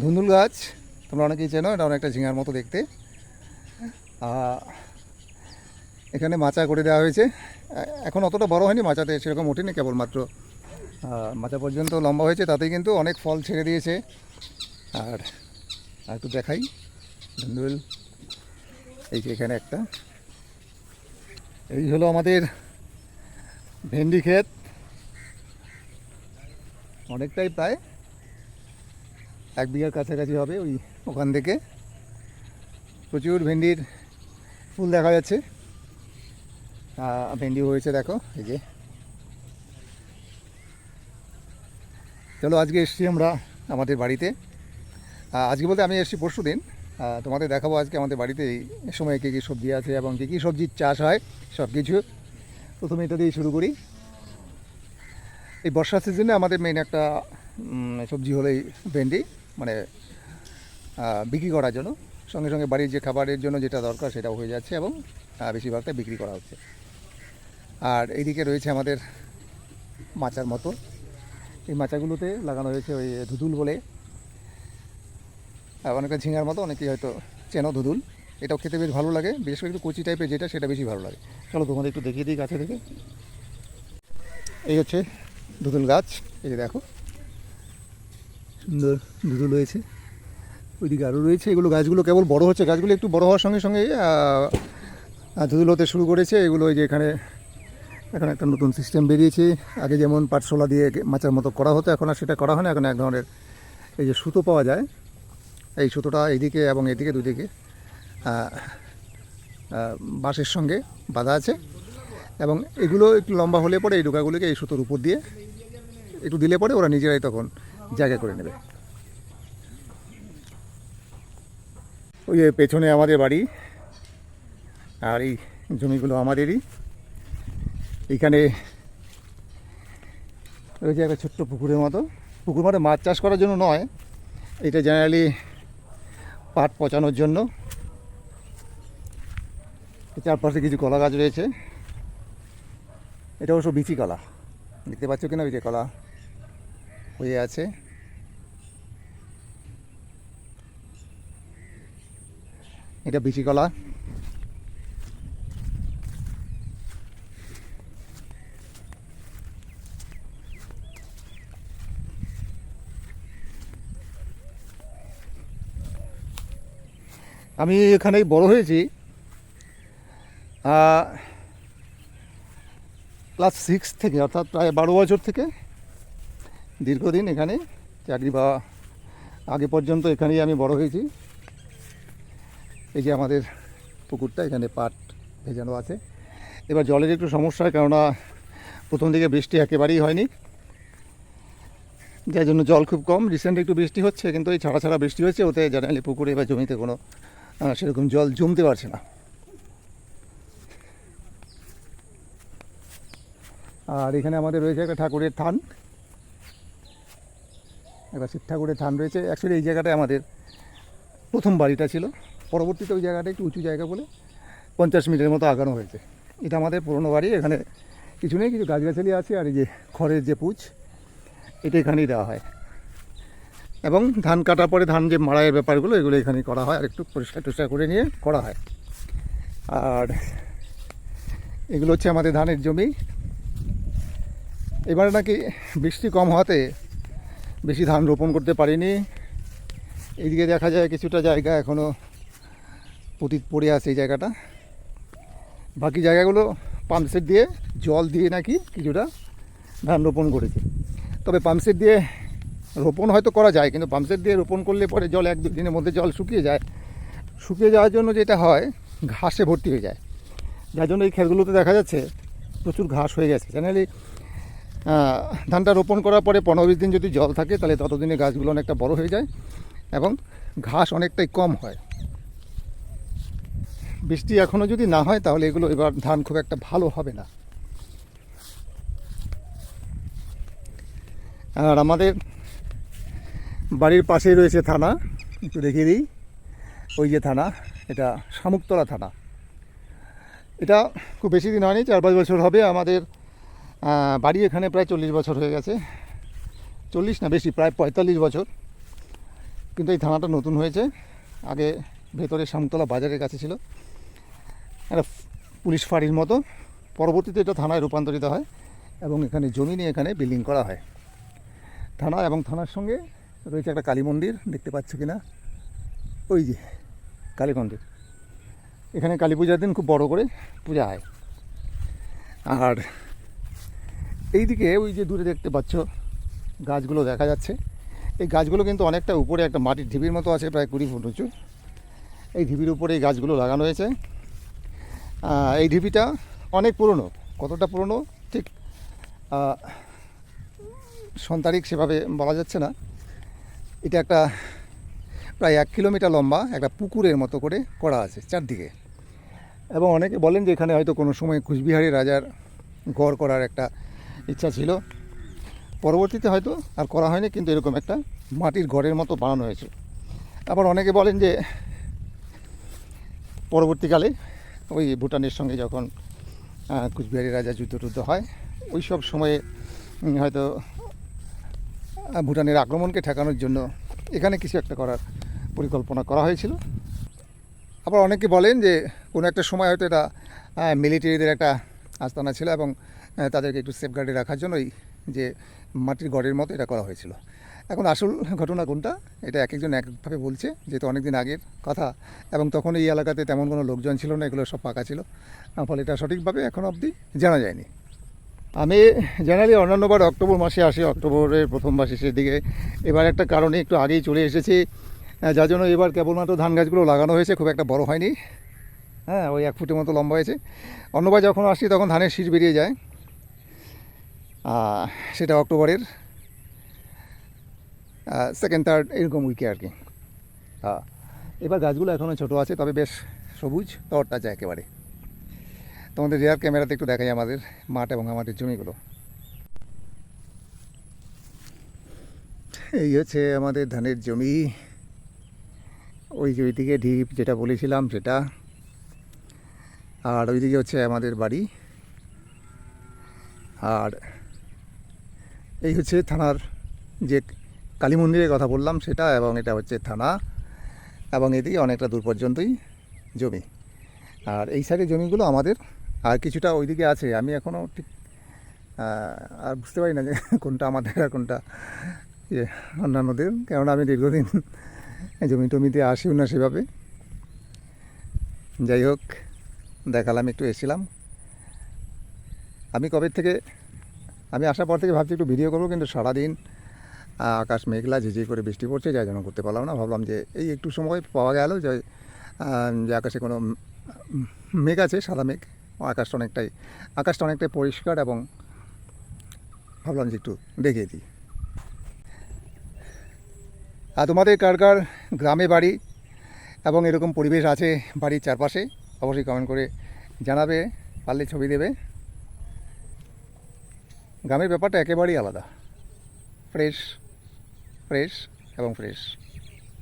ধুন্দুল গাছ, তোমরা অনেকেই চেনো, এটা অনেকটা ঝিঙার মতো দেখতে। এখানে মাচা করে দেওয়া হয়েছে। এখন অতটা বড় হয়নি, মাচাতে সেরকম ওঠেনি কেবলমাত্র। মাচা পর্যন্ত লম্বা হয়েছে, তাতেই কিন্তু অনেক ফল ছেড়ে দিয়েছে। আর আর একটু দেখাই। ধুন্দুল, এই যে এখানে একটা। এই হলো আমাদের ভেন্ডি ক্ষেত। অনেকটাই প্রায় এক বিঘার কাছাকাছি হবে ওই ওখান থেকে। প্রচুর ভেন্ডির ফুল দেখা যাচ্ছে। ভেন্ডি হয়েছে দেখো, এই যে। চলো, আজকে এসছি আমরা আমাদের বাড়িতে। আজকে বলতে আমি এসছি পরশু দিন। তোমাদের দেখাবো আজকে আমাদের বাড়িতে এই সময় কী কী সবজি আছে এবং কী কী সবজির চাষ হয় সব কিছু প্রথমে এটা দিয়ে শুরু করি। এই বর্ষা সিজনে আমাদের মেইন একটা সবজি হলো এই ভেন্ডি। মানে বিক্রি করার জন্য। সঙ্গে সঙ্গে বাড়ির যে খাবারের জন্য যেটা দরকার সেটাও হয়ে যাচ্ছে এবং বেশিরভাগটা বিক্রি করা হচ্ছে। আর এইদিকে রয়েছে আমাদের মাচার মতো। এই মাচাগুলোতে লাগানো হয়েছে ওই ধুতুল বলে। অনেকটা ঝিঙার মতো, অনেকেই হয়তো চেনো ধুতুল এটাও খেতে বেশ ভালো লাগে, বিশেষ করে একটু কচি টাইপের যেটা, সেটা বেশি ভালো লাগে। চলো তোমাদের একটু দেখিয়ে দিই কাছে থেকে। এই হচ্ছে ধুতুল গাছ, এই যে দেখো। সুন্দর ধুতুল রয়েছে। ওইদিকে আরও রয়েছে। এগুলো গাছগুলো কেবল বড় হচ্ছে। গাছগুলো একটু বড় হওয়ার সঙ্গে সঙ্গে ধুতুল হতে শুরু করেছে। এগুলো ওই যে এখানে, এখন একটা নতুন সিস্টেম বেরিয়েছে। আগে যেমন পাটশোলা দিয়ে মাচার মতো করা হতো, এখন আর সেটা করা হয় না। এখন এক ধরনের এই যে সুতো পাওয়া যায়। এই সুতোটা এইদিকে এবং এদিকে দুদিকে বাঁশের সঙ্গে বাঁধা আছে। এবং এগুলো একটু লম্বা হলে পরে এই ডোকাগুলোকে এই সুতোর উপর দিয়ে একটু দিলে পরে ওরা নিজেরাই তখন জায়গা করে নেবে। ওই পেছনে আমাদের বাড়ি, আর এই জমিগুলো আমাদেরই। এইখানে রয়েছে একটা ছোট্ট পুকুরের মতো। পুকুর মানে মাছ চাষ করার জন্য নয়, এটা জেনারেলি পাট পচানোর জন্য। চারপাশে কিছু কলা গাছ রয়েছে। এটা অবশ্য বিচি কলা। দেখতে পাচ্ছ কিনা? যে কলা হয়ে আছে। এটা বিচি কলা। আমি এখানেই বড় হয়েছি। ক্লাস সিক্স থেকে, অর্থাৎ প্রায় বারো বছর থেকে দীর্ঘদিন এখানে চাকরি বা আগে পর্যন্ত এখানেই আমি বড় হয়েছি। এই যে আমাদের পুকুরটা, এখানে পাট ভেজানো আছে। এবার জলের একটু সমস্যা, কেননা প্রথম দিকে বৃষ্টি একেবারেই হয়নি। যার জন্য জল খুব কম। রিসেন্ট একটু বৃষ্টি হচ্ছে, কিন্তু এই ছাড়া ছাড়া বৃষ্টি হচ্ছে ওতে জেনারেলি পুকুরে বা জমিতে কোনো সেরকম জল জমতে পারছে না। আর এখানে আমাদের রয়েছে একটা ঠাকুরের থান। একটা শিব ঠাকুরের থান রয়েছে। অ্যাকচুয়ালি এই জায়গাটায় আমাদের প্রথম বাড়িটা ছিল। পরবর্তীতে ওই জায়গাটা একটু উঁচু জায়গা বলে পঞ্চাশ মিটারের মতো আগানো হয়েছে। এটা আমাদের পুরনো বাড়ি, এখানে কিছু নেই, কিছু গাছগাছালি আছে আর এই যে খড়ের যে পুচ, এটা এখানেই দেওয়া হয়। এবং ধান কাটার পরে ধান যে মাড়াইয়ের ব্যাপারগুলো, এগুলো এখানেই করা হয় আর একটু পরিষ্কার টরিষ্কার করে নিয়ে করা হয়। আর এগুলো হচ্ছে আমাদের ধানের জমি। এবারে নাকি বৃষ্টি কম হওয়াতে বেশি ধান রোপণ করতে পারিনি। এইদিকে দেখা যায় কিছুটা জায়গা এখনও পতিত পড়ে আছে এই জায়গাটা। বাকি জায়গাগুলো পাম্পসেট দিয়ে জল দিয়ে নাকি কিছুটা ধান রোপণ করেছে। তবে পাম্পসেট দিয়ে রোপণ হয়তো করা যায়, কিন্তু পাম্পসেট দিয়ে রোপণ করলে পরে জল এক দিনের মধ্যে জল শুকিয়ে যায়। শুকিয়ে যাওয়ার জন্য যেটা হয়, ঘাসে ভর্তি হয়ে যায়। যার জন্য এই ক্ষেতগুলোতে দেখা যাচ্ছে প্রচুর ঘাস হয়ে গেছে। জেনারেলি ধানটা রোপণ করার পরে পনেরো বিশ দিন যদি জল থাকে, তাহলে ততদিনে গাছগুলো অনেকটা বড় হয়ে যায় এবং ঘাস অনেকটাই কম হয়। বৃষ্টি এখনও যদি না হয়, তাহলে এগুলো এবার ধান খুব একটা ভালো হবে না। আর আমাদের বাড়ির পাশেই রয়েছে থানা। একটু দেখিয়ে দিই। ওই যে থানা, এটা শামুকতলা থানা। এটা খুব বেশি দিন হয়নি, চার পাঁচ বছর হবে। আমাদের বাড়ি এখানে প্রায় চল্লিশ বছর হয়ে গেছে। চল্লিশ না, বেশি, প্রায় পঁয়তাল্লিশ বছর। কিন্তু এই থানাটা নতুন হয়েছে। আগে ভেতরে শামতলা বাজারের কাছে ছিল। একটা পুলিশ ফাঁড়ির মতো। পরবর্তীতে এটা থানায় রূপান্তরিত হয় এবং এখানে জমি নিয়ে এখানে বিল্ডিং করা হয়। থানা এবং থানার সঙ্গে রয়েছে একটা কালী মন্দির, দেখতে পাচ্ছ কি না ওই যে, কালী মন্দির। এখানে কালী পূজার দিন খুব বড় করে পূজা হয়। আর এইদিকে ওই যে দূরে দেখতে পাচ্ছ, গাছগুলো দেখা যাচ্ছে। এই গাছগুলো কিন্তু অনেকটা উপরে একটা মাটির ঢিবির মতো আছে, প্রায় কুড়ি ফুট উঁচু। এই ঢিবির উপরে এই গাছগুলো লাগানো হয়েছে। এই ঢিপিটা অনেক পুরনো কতটা পুরনো? ঠিক আহ, সন্তারিক সেভাবে বলা যাচ্ছে না। এটা একটা প্রায় এক কিলোমিটার লম্বা একটা পুকুরের মতো করে করা আছে চারদিকে। এবং অনেকে বলেন যে এখানে হয়তো কোনো সময় কুচবিহারি রাজার গড় করার একটা ইচ্ছা ছিল। পরবর্তীতে হয়তো আর করা হয়নি কিন্তু এরকম একটা মাটির ঘরের মতো বানানো হয়েছে। আবার অনেকে বলেন যে পরবর্তীকালে ওই ভুটানের সঙ্গে যখন কুচবিহারি রাজা যুদ্ধ হয়, ওই সব সময়ে হয়তো ভুটানের আক্রমণকে ঠেকানোর জন্য এখানে কিছু একটা করার পরিকল্পনা করা হয়েছিল। আবার অনেকে বলেন যে, কোনো একটা সময় হয়তো এটা মিলিটারিদের একটা আস্তানা ছিল এবং তাদেরকে একটু সেফগার্ডে রাখার জন্যই যে মাটির গড়ের মতো এটা করা হয়েছিল। এখন আসল ঘটনা কোনটা? এটা এক একজন একভাবে বলছে, যেহেতু অনেক দিন আগের কথা, এবং তখন এই এলাকাতে তেমন কোনো লোকজন ছিল না, এগুলো সব পাকা ছিল। ফলে এটা সঠিকভাবে এখন অবধি জানা যায়নি। আমি জেনারেলি অন্যান্যবার অক্টোবর মাসে আসি, অক্টোবরের প্রথম মাসে শেষের দিকে। এবার একটা কারণে একটু আগেই চলে এসেছি যার জন্য এবার কেবলমাত্র ধান গাছগুলো লাগানো হয়েছে, খুব একটা বড় হয়নি। হ্যাঁ ওই এক ফুটের মতো লম্বা হয়েছে। অন্যবার যখন আসি, তখন ধানের শীষ বেরিয়ে যায়। সেটা অক্টোবরের সেকেন্ড থার্ড এরকম উইকে আর কি। এবার গাছগুলো এখনও ছোটো আছে, তবে বেশ সবুজ, তরটা যায় একেবারে। তোমাদের রেয়ার ক্যামেরাতে একটু দেখাই আমাদের মাঠ এবং আমাদের জমিগুলো। এই হচ্ছে আমাদের ধানের জমি। ওই যে ওইদিকে ঢিপ, যেটা বলেছিলাম, সেটা। আর ওইদিকে হচ্ছে আমাদের বাড়ি। আর এই হচ্ছে থানার যে কালী মন্দিরের কথা বললাম, সেটা এবং এটা হচ্ছে থানা এবং এদিকে অনেকটা দূর পর্যন্তই জমি। আর এই সাইডের জমিগুলো আমাদের, আর কিছুটা ওইদিকে আছে। আমি এখনও ঠিক আর বুঝতে পারি না যে কোনটা আমাদের আর কোনটা ইয়ে অন্যান্যদের, কেননা আমি দীর্ঘদিন জমি টমিতে আসিও না সেভাবে। যাই হোক, দেখালাম, একটু এসেছিলাম। আমি কবে থেকে আমি আসার পর থেকে ভাবছি একটু ভিডিও করব, কিন্তু সারাদিন আকাশ মেঘলা, ঝিঝি করে বৃষ্টি পড়ছে, যাই জন্য করতে পারলাম না। ভাবলাম যে এই একটু সময় পাওয়া গেল যে যে আকাশে কোনো মেঘ আছে, সাদা মেঘ, আকাশটা অনেকটাই আকাশটা অনেকটাই পরিষ্কার এবং ভাবলাম যে একটু দেখিয়ে দিই। আর তোমাদের কার কার গ্রামে বাড়ি এবং এরকম পরিবেশ আছে বাড়ির চারপাশে, অবশ্যই কমেন্ট করে জানাবে, পারলে ছবি দেবে। গ্রামের ব্যাপারটা একেবারেই আলাদা। ফ্রেশ ফ্রেশ এবং ফ্রেশ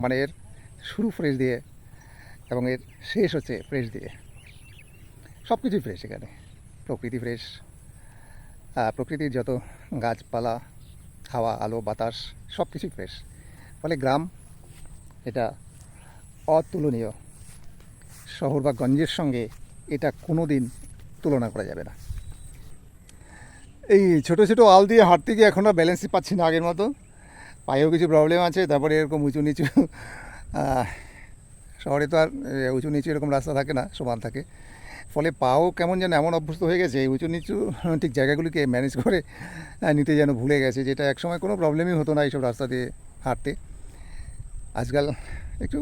মানে এর শুরু ফ্রেশ দিয়ে এবং এর শেষ হচ্ছে ফ্রেশ দিয়ে। সব কিছুই ফ্রেশ এখানে। প্রকৃতি ফ্রেশ প্রকৃতির যত গাছপালা, হাওয়া, আলো, বাতাস সব কিছুই ফ্রেশ ফলে গ্রাম এটা অতুলনীয়। শহর বা গঞ্জের সঙ্গে এটা কোনো দিন তুলনা করা যাবে না। এই ছোট ছোট আল দিয়ে হাঁটতে গিয়ে এখন আর ব্যালেন্সই পাচ্ছি না আগের মতো। পায়েও কিছু প্রবলেম আছে, তারপরে এরকম উঁচু নিচু শহরে তো আর উঁচু নিচু এরকম রাস্তা থাকে না, সমান থাকে। ফলে পাও কেমন যেন এমন অভ্যস্ত হয়ে গেছে, এই উঁচু নিচু ঠিক জায়গাগুলিকে ম্যানেজ করে নিতে যেন ভুলে গেছে, যেটা একসময় কোনো প্রবলেমই হতো না এইসব রাস্তা দিয়ে হাঁটতে। আজকাল একটু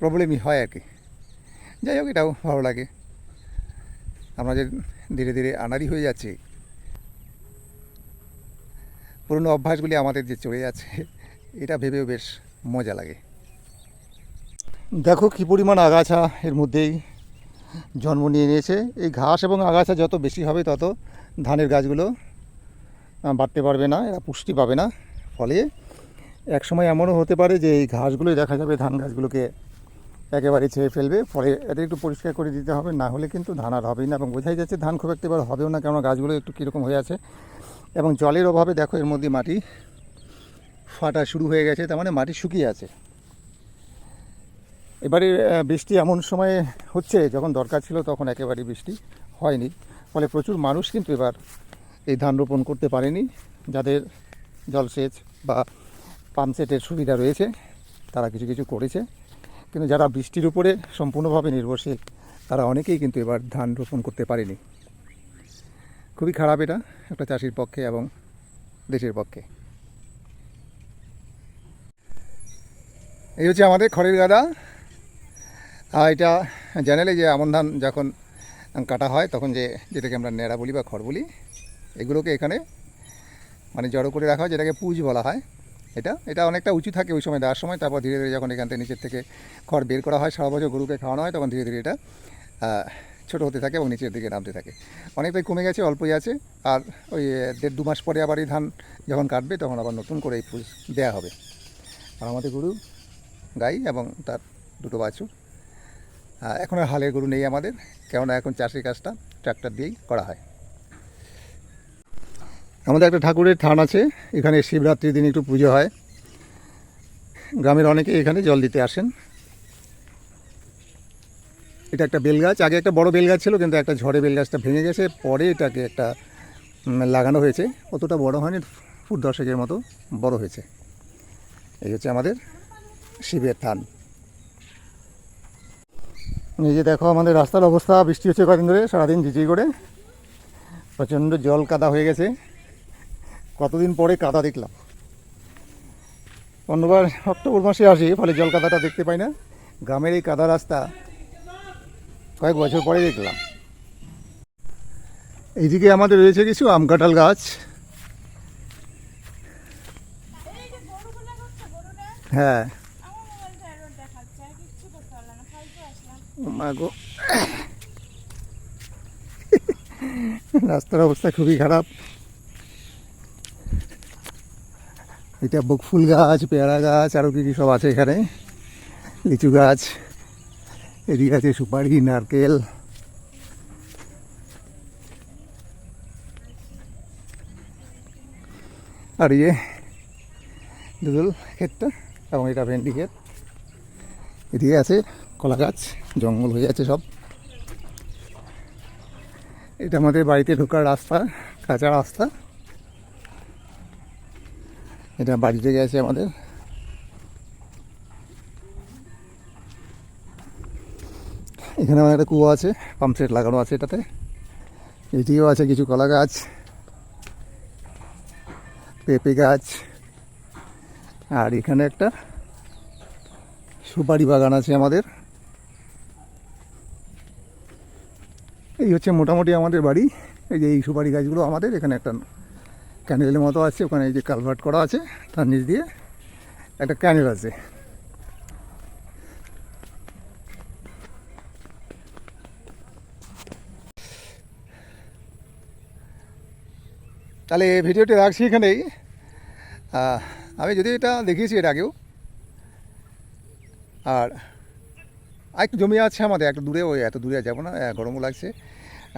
প্রবলেমই হয় আর কি। যাই হোক, এটাও ভালো লাগে। আমরা যে ধীরে ধীরে আনারি হয়ে যাচ্ছি। পুরনো অভ্যাসগুলি আমাদের যে চলে যাচ্ছে। এটা ভেবেও বেশ মজা লাগে। দেখো কী পরিমাণ আগাছা এর মধ্যেই জন্ম নিয়ে নিয়েছে। এই ঘাস এবং আগাছা যত বেশি হবে তত ধানের গাছগুলো বাড়তে পারবে না, এরা পুষ্টি পাবে না। ফলে এক সময় এমনও হতে পারে যে এই ঘাসগুলোই দেখা যাবে ধান গাছগুলোকে একেবারে ছেড়ে ফেলবে। ফলে এটা একটু পরিষ্কার করে দিতে হবে, না হলে কিন্তু ধান আর হবেই না। এবং বোঝাই যাচ্ছে ধান খুব একটা এবার হবেও না, কেননা গাছগুলো একটু কীরকম হয়ে আছে। এবং জলের অভাবে দেখো এর মধ্যে মাটি ফাটা শুরু হয়ে গেছে, তার মানে মাটি শুকিয়ে আছে। এবারে বৃষ্টি এমন সময়ে হচ্ছে, যখন দরকার ছিল তখন একেবারে বৃষ্টি হয়নি। ফলে প্রচুর মানুষ কিন্তু এবার এই ধান রোপণ করতে পারেনি। যাদের জলসেচ বা পাম্পসেটের সুবিধা রয়েছে, তারা কিছু কিছু করেছে। কিন্তু যারা বৃষ্টির উপরে সম্পূর্ণভাবে নির্ভরশীল, তারা অনেকেই কিন্তু এবার ধান রোপণ করতে পারেনি। খুবই খারাপ এটা একটা চাষির পক্ষে এবং দেশের পক্ষে। এই হচ্ছে আমাদের খড়ের গাদা। আর এটা জানালে যে আমন ধান যখন কাটা হয়, তখন যে যেটাকে আমরা ন্যাড়া বলি বা খড় বলি, এগুলোকে এখানে মানে জড়ো করে রাখা হয়, যেটাকে পুজ বলা হয়। এটা এটা অনেকটা উঁচু থাকে ওই সময়, দেওয়ার সময়, তারপর ধীরে ধীরে যখন এখান থেকে নিচের থেকে খড় বের করা হয়, সারা বছর গরুকে খাওয়ানো হয়, তখন ধীরে ধীরে এটা ছোট হতে থাকে এবং নিচের দিকে নামতে থাকে। অনেকটাই কমে গেছে, অল্পই আছে। আর ওই দেড় দু মাস পরে আবার এই ধান যখন কাটবে তখন আবার নতুন করে এই পুজ দেওয়া হবে। আর আমাদের গরু গাই এবং তার দুটো বাছুর। এখন আর হালের গরু নেই আমাদের, কেননা এখন চাষের কাজটা ট্রাক্টর দিয়েই করা হয়। আমাদের একটা ঠাকুরের থান আছে, এখানে শিবরাত্রির দিন একটু পুজো হয়। গ্রামের অনেকে এখানে জল দিতে আসেন। এটা একটা বেলগাছ। আগে একটা বড় বেলগাছ ছিল, কিন্তু একটা ঝড়ে বেলগাছটা ভেঙে গেছে। পরে এটাকে একটা লাগানো হয়েছে। অতটা বড় হয়নি, ফুট দশেকের মতো বড় হয়েছে। এই হচ্ছে আমাদের শিবের থান। এই যে দেখো আমাদের রাস্তার অবস্থা, বৃষ্টি হচ্ছে কদিন ধরে, সারাদিন ঝিঝি করে। প্রচণ্ড জল কাদা হয়ে গেছে। কতদিন পরে কাদা দেখলাম। অন্যবার অক্টোবর মাসে আসি, ফলে জল কাদাটা দেখতে পাই না। গ্রামের এই কাদা রাস্তা কয়েক বছর পরে দেখলাম। এইদিকে আমাদের রয়েছে কিছু আম কাঁঠাল গাছ। হ্যাঁ। রাস্তার অবস্থা খুবই খারাপ। এটা বকফুল গাছ, পেয়ারা গাছ আরও কি কি সব আছে এখানে? লিচু গাছ। এদিকে আছে সুপারি নারকেল আর ইয়ে দুদুল ক্ষেতটা এবং এটা ভেন্ডি ক্ষেত এদিকে আছে কলা গাছ জঙ্গল হয়ে আছে সব এটা আমাদের বাড়িতে ঢোকার রাস্তা কাঁচা রাস্তা এটা বাড়ি থেকে আছে আমাদের এখানে আমার একটা কুয়ো আছে পাম্প সেট লাগানো আছে এটাতে। এটিও আছে কিছু কলা গাছ, পেঁপে গাছ, আর এখানে একটা সুপারি বাগান আছে আমাদের। এই হচ্ছে মোটামুটি আমাদের বাড়ি। এই যে এই সুপারি গাছগুলো আমাদের, এখানে একটা ক্যানেলের মতো আছে, ওখানে এই যে কালভার্ট করা আছে, তার নিচ দিয়ে একটা ক্যানেল আছে। তাহলে ভিডিওটি রাখছি এখানেই। আমি যদি এটা দেখিয়েছি এর আগেও, আর একটু জমি আছে আমাদের, একটু দূরে, ওই এত দূরে যাব না গরমও লাগছে।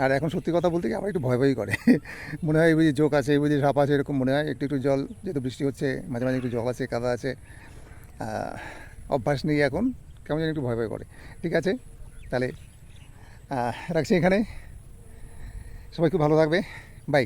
আর এখন সত্যি কথা বলতে কি, আমার একটু ভয় ভয়ই করে। মনে হয় এই বুঝি জোক আছে, এই বুঝি সাপ আছে, এরকম মনে হয়, একটু একটু জল, যেহেতু বৃষ্টি হচ্ছে, মাঝে মাঝে একটু জল আছে, কাদা আছে অভ্যাস নেই এখন, কেমন যেন একটু ভয় ভয় করে। ঠিক আছে, তাহলে রাখছি এখানে। সবাই খুব ভালো থাকবে। বাই